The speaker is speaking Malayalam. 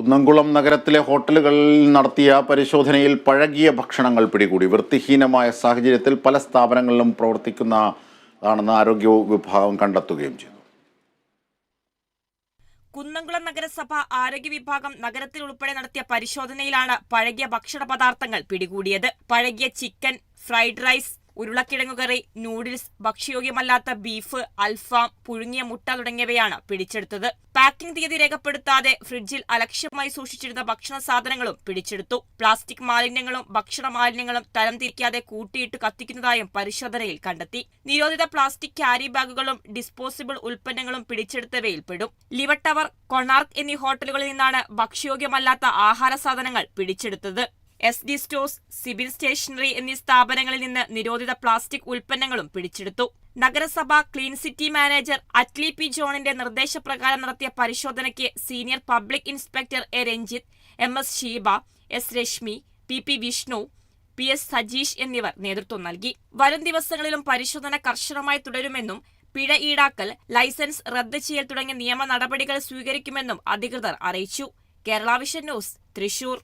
കുന്നംകുളം നഗരത്തിലെ ഹോട്ടലുകളിൽ നടത്തിയ പരിശോധനയിൽ പഴകിയ ഭക്ഷണങ്ങൾ പിടികൂടി. വൃത്തിഹീനമായ സാഹചര്യത്തിൽ പല സ്ഥാപനങ്ങളിലും പ്രവർത്തിക്കുന്നതാണെന്ന് ആരോഗ്യ വിഭാഗം കണ്ടെത്തുകയും ചെയ്തു. കുന്നംകുളം നഗരസഭ ആരോഗ്യ വിഭാഗം നഗരത്തിൽ ഉൾപ്പെടെ നടത്തിയ പരിശോധനയിലാണ് പഴകിയ ഭക്ഷണ പദാർത്ഥങ്ങൾ പിടികൂടിയത്. പഴകിയ ചിക്കൻ ഫ്രൈഡ് റൈസ് ഉരുളക്കിഴങ്ങു കറി നൂഡിൽസ് ഭക്ഷ്യയോഗ്യമല്ലാത്ത ബീഫ് അൽഫാം പുഴുങ്ങിയ മുട്ട തുടങ്ങിയവയാണ് പിടിച്ചെടുത്തത്. പാക്കിംഗ് തീയതി രേഖപ്പെടുത്താതെ ഫ്രിഡ്ജിൽ അലക്ഷ്യമായി സൂക്ഷിച്ചിരുന്ന ഭക്ഷണ സാധനങ്ങളും പിടിച്ചെടുത്തു. പ്ലാസ്റ്റിക് മാലിന്യങ്ങളും ഭക്ഷണ മാലിന്യങ്ങളും തരംതിരിക്കാതെ കൂട്ടിയിട്ട് കത്തിക്കുന്നതായും പരിശോധനയിൽ കണ്ടെത്തി. നിരോധിത പ്ലാസ്റ്റിക് ക്യാരി ബാഗുകളും ഡിസ്പോസിബിൾ ഉൽപ്പന്നങ്ങളും പിടിച്ചെടുത്തവയിൽ പെടും ലിവർ ടവർ കൊണാർക്ക് എന്നീ ഹോട്ടലുകളിൽ നിന്നാണ് ഭക്ഷ്യയോഗ്യമല്ലാത്ത ആഹാര സാധനങ്ങൾ പിടിച്ചെടുത്തത്. S D stores civil stationery എന്നീ സ്ഥാപനങ്ങളിൽ നിന്ന് നിരോധിത പ്ലാസ്റ്റിക് ഉൽപ്പന്നങ്ങളും പിടിച്ചെടുത്തു. നഗരസഭ clean city manager Atli P ജോണിന്റെ നിർദ്ദേശപ്രകാരം നടത്തിയ പരിശോധനയ്ക്ക് senior public inspector A Ranjith M S Sheeba S Reshmi P P Vishnu P S Sajeesh എന്നിവർ നേതൃത്വം നൽകി. വരും ദിവസങ്ങളിലും പരിശോധന കർശനമായി തുടരുമെന്നും പിഴ ഈടാക്കൽ ലൈസൻസ് റദ്ദ് ചെയ്യൽ തുടങ്ങിയ നിയമ നടപടികൾ സ്വീകരിക്കുമെന്നും അധികൃതർ അറിയിച്ചു. Kerala vision news Thrissur.